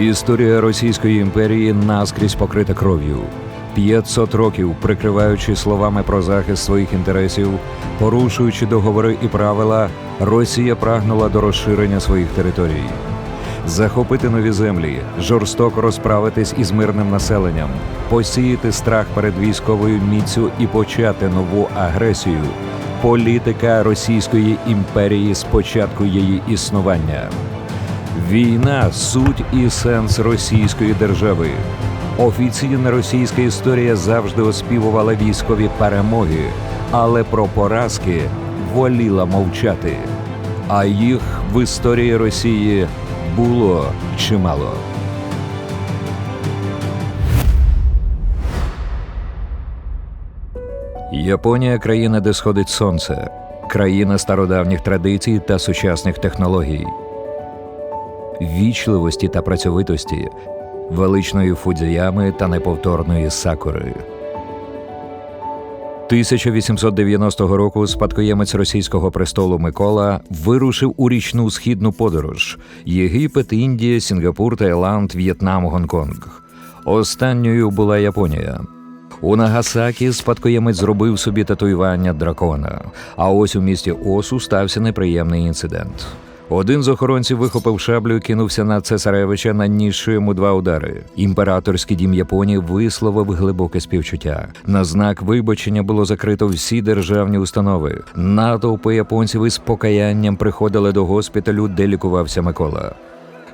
Історія Російської імперії наскрізь покрита кров'ю. 500 років прикриваючи словами про захист своїх інтересів, порушуючи договори і правила, Росія прагнула до розширення своїх територій. Захопити нові землі, жорстоко розправитись із мирним населенням, посіяти страх перед військовою міцю і почати нову агресію. Політика Російської імперії з початку її існування. Війна суть і сенс російської держави. Офіційна російська історія завжди оспівувала військові перемоги, але про поразки воліла мовчати. А їх в історії Росії було чимало. Японія країна, де сходить сонце, країна стародавніх традицій та сучасних технологій, вічливості та працьовитості, величної фудзіями та неповторної сакури. 1890 року спадкоємець російського престолу Микола вирушив у річну східну подорож: Єгипет, Індія, Сінгапур, Таїланд, В'єтнам, Гонконг. Останньою була Японія. У Нагасакі спадкоємець зробив собі татуювання дракона. А ось у місті Осу стався неприємний інцидент. Один з охоронців вихопив шаблю і кинувся на цесаревича, нанісши йому два удари. Імператорський дім Японії висловив глибоке співчуття. На знак вибачення було закрито всі державні установи. Натовпи японців із покаянням приходили до госпіталю, де лікувався Микола.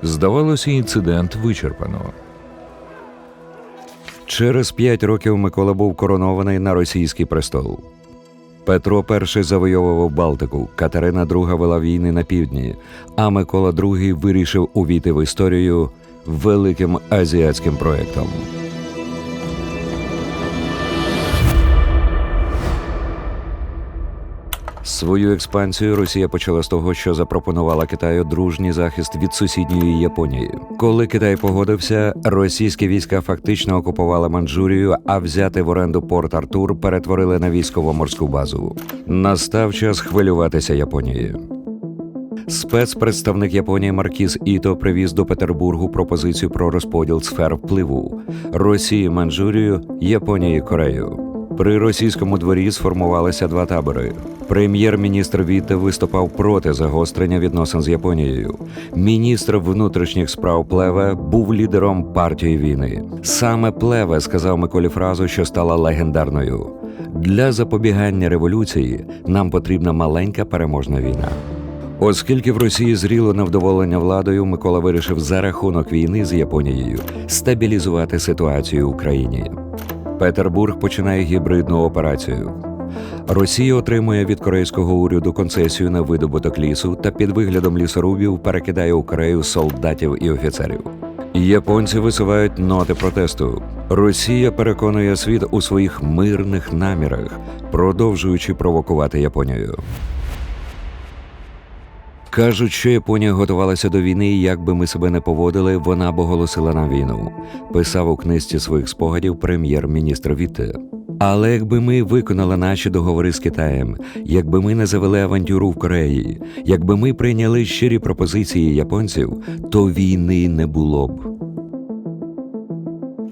Здавалося, інцидент вичерпано. Через п'ять років Микола був коронований на російський престол. Петро І завойовував Балтику, Катерина II вела війни на півдні, а Микола II вирішив увійти в історію великим азіатським проектом. Свою експансію Росія почала з того, що запропонувала Китаю дружній захист від сусідньої Японії. Коли Китай погодився, російські війська фактично окупували Манчжурію, а взяти в оренду порт Артур перетворили на військово-морську базу. Настав час хвилюватися Японії. Спецпредставник Японії Маркіз Іто привіз до Петербургу пропозицію про розподіл сфер впливу Росії, Манчжурію, Японії, Корею. При російському дворі сформувалися два табори. Прем'єр-міністр Вітте виступав проти загострення відносин з Японією. Міністр внутрішніх справ Плеве був лідером партії війни. Саме Плеве сказав Миколі фразу, що стала легендарною. Для запобігання революції нам потрібна маленька переможна війна. Оскільки в Росії зріло невдоволення владою, Микола вирішив за рахунок війни з Японією стабілізувати ситуацію в Україні. Петербург починає гібридну операцію. Росія отримує від корейського уряду концесію на видобуток лісу та під виглядом лісорубів перекидає у Корею солдатів і офіцерів. Японці висувають ноти протесту. Росія переконує світ у своїх мирних намірах, продовжуючи провокувати Японію. Кажуть, що Японія готувалася до війни, і як би ми себе не поводили, вона б оголосила нам війну. Писав у книжці своїх спогадів прем'єр-міністр Віте. Але якби ми виконали наші договори з Китаєм, якби ми не завели авантюру в Кореї, якби ми прийняли щирі пропозиції японців, то війни не було б.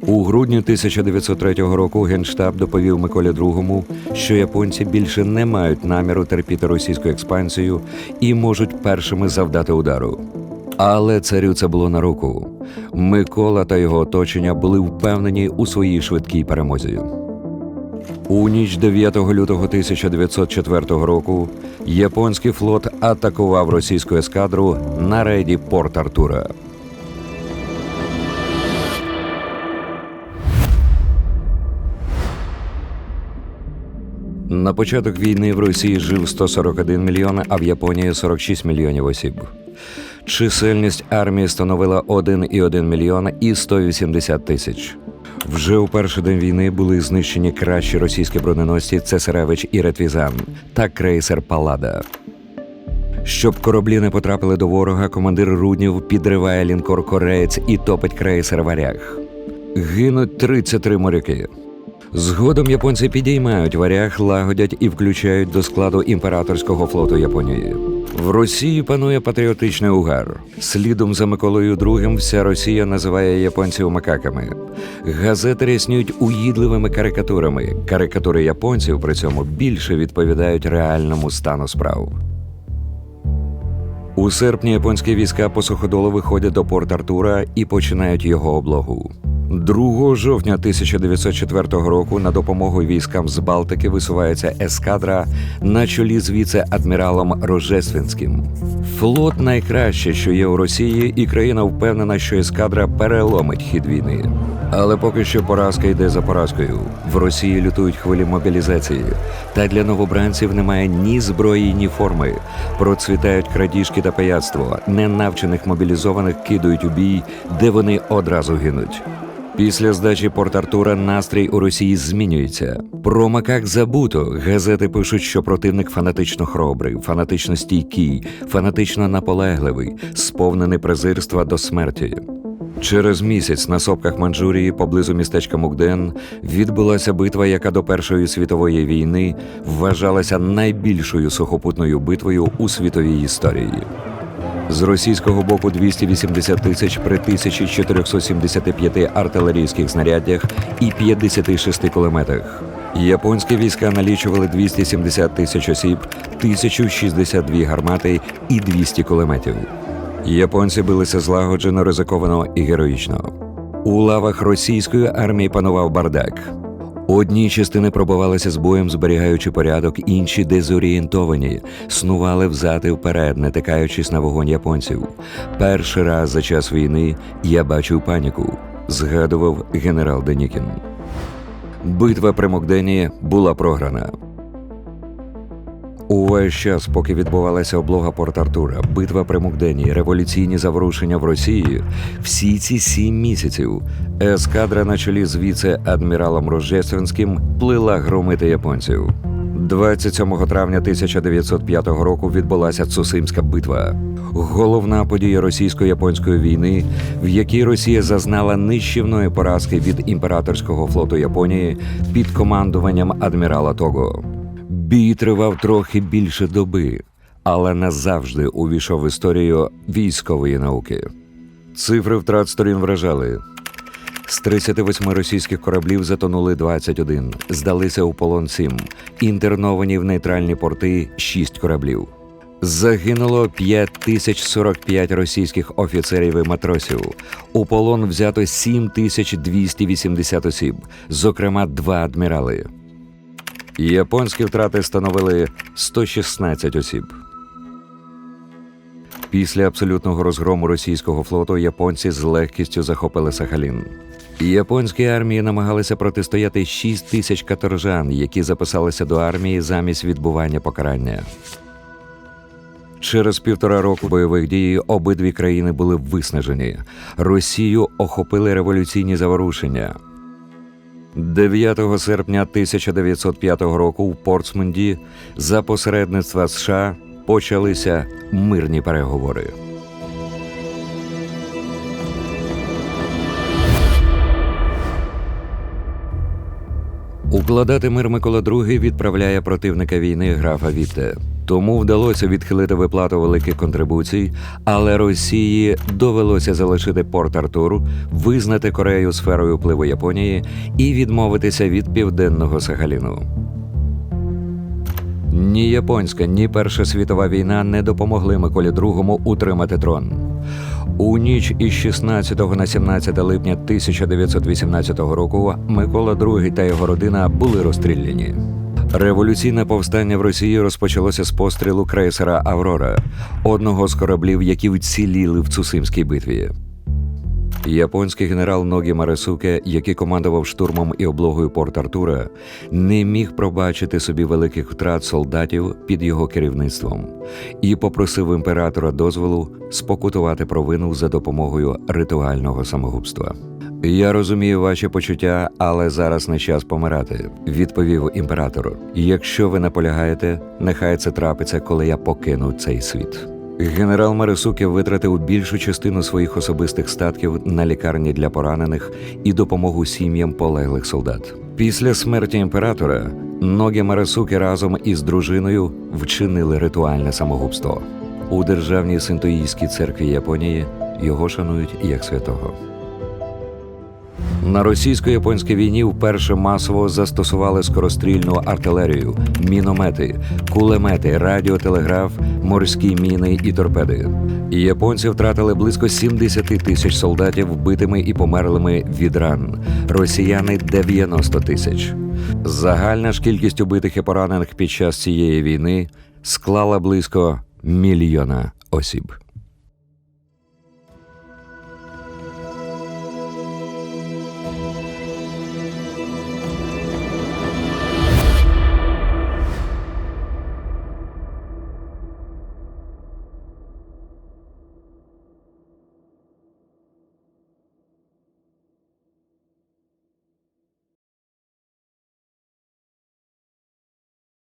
У грудні 1903 року генштаб доповів Миколі II, що японці більше не мають наміру терпіти російську експансію і можуть першими завдати удару. Але царю це було на руку. Микола та його оточення були впевнені у своїй швидкій перемозі. У ніч 9 лютого 1904 року японський флот атакував російську ескадру на рейді Порт Артура. На початок війни в Росії жив 141 мільйон, а в Японії 46 мільйонів осіб. Чисельність армії становила 1,1 мільйон і 180 тисяч. Вже у перший день війни були знищені кращі російські броненосці Цесаревич і Ретвізан та крейсер Палада. Щоб кораблі не потрапили до ворога, командир Руднів підриває лінкор Кореєць і топить крейсер Варяг. Гинуть 33 моряки. Згодом японці підіймають варяг, лагодять і включають до складу імператорського флоту Японії. В Росії панує патріотичний угар. Слідом за Миколою II вся Росія називає японців макаками. Газети ряснюють уїдливими карикатурами. Карикатури японців при цьому більше відповідають реальному стану справ. У серпні японські війська по суходолу виходять до порт Артура і починають його облогу. 2 жовтня 1904 року на допомогу військам з Балтики висувається ескадра на чолі з віце-адміралом Рожественським. Флот найкраще, що є у Росії, і країна впевнена, що ескадра переломить хід війни. Але поки що поразка йде за поразкою. В Росії лютують хвилі мобілізації, та для новобранців немає ні зброї, ні форми. Процвітають крадіжки та пияцтво. Ненавчених мобілізованих кидають у бій, де вони одразу гинуть. Після здачі Порт Артура настрій у Росії змінюється. Про макак забуто. Газети пишуть, що противник фанатично хробрий, фанатично стійкий, фанатично наполегливий, сповнений презирства до смерті. Через місяць на сопках Манчжурії поблизу містечка Мукден відбулася битва, яка до Першої світової війни вважалася найбільшою сухопутною битвою у світовій історії. З російського боку 280 тисяч при 1475 артилерійських знаряддях і 56 кулеметах. Японські війська налічували 270 тисяч осіб, 1062 гармати і 200 кулеметів. Японці билися злагоджено, ризиковано і героїчно. У лавах російської армії панував бардак. Одні частини пробувалися з боєм, зберігаючи порядок, інші дезорієнтовані, снували взад і вперед, натикаючись на вогонь японців. Перший раз за час війни я бачив паніку, згадував генерал Денікін. Битва при Мокдені була програна. Увесь час, поки відбувалася облога Порт Артура, битва при Мукдені, революційні заворушення в Росії, всі ці сім місяців ескадра на чолі з віце-адміралом Рожественським плила громити японців. 27 травня 1905 року відбулася Цусимська битва, головна подія російсько-японської війни, в якій Росія зазнала нищівної поразки від імператорського флоту Японії під командуванням адмірала Того. Бій тривав трохи більше доби, але назавжди увійшов в історію військової науки. Цифри втрат сторін вражали. З 38 російських кораблів затонули 21, здалися у полон 7, інтерновані в нейтральні порти 6 кораблів. Загинуло 5045 російських офіцерів і матросів. У полон взято 7280 осіб, зокрема два адмірали. Японські втрати становили 116 осіб. Після абсолютного розгрому російського флоту японці з легкістю захопили Сахалін. Японській армії намагалися протистояти 6 тисяч каторжан, які записалися до армії замість відбування покарання. Через півтора року бойових дій обидві країни були виснажені. Росію охопили революційні заворушення. 9 серпня 1905 року в Портсмунді за посередництва США почалися мирні переговори. Укладати мир Микола II відправляє противника війни графа Вітте. Тому вдалося відхилити виплату великих контрибуцій, але Росії довелося залишити Порт Артур, визнати Корею сферою впливу Японії і відмовитися від південного Сахаліну. Ні японська, ні Перша світова війна не допомогли Миколі II утримати трон. У ніч із 16 на 17 липня 1918 року Микола II та його родина були розстріляні. Революційне повстання в Росії розпочалося з пострілу крейсера Аврора, одного з кораблів, які вціліли в Цусимській битві. Японський генерал Ногі Марисуке, який командував штурмом і облогою Порт Артура, не міг пробачити собі великих втрат солдатів під його керівництвом і попросив імператора дозволу спокутувати провину за допомогою ритуального самогубства. Я розумію ваші почуття, але зараз не час помирати, відповів імператор. Якщо ви наполягаєте, нехай це трапиться, коли я покину цей світ. Генерал Марисуке витратив більшу частину своїх особистих статків на лікарні для поранених і допомогу сім'ям полеглих солдат. Після смерті імператора Ногі Марасуки разом із дружиною вчинили ритуальне самогубство. У державній синтоїстській церкві Японії його шанують як святого. На російсько-японській війні вперше масово застосували скорострільну артилерію, міномети, кулемети, радіотелеграф, морські міни і торпеди. Японці втратили близько 70 тисяч солдатів вбитими і померлими від ран. Росіяни 90 тисяч. Загальна ж кількість убитих і поранених під час цієї війни склала близько мільйона осіб.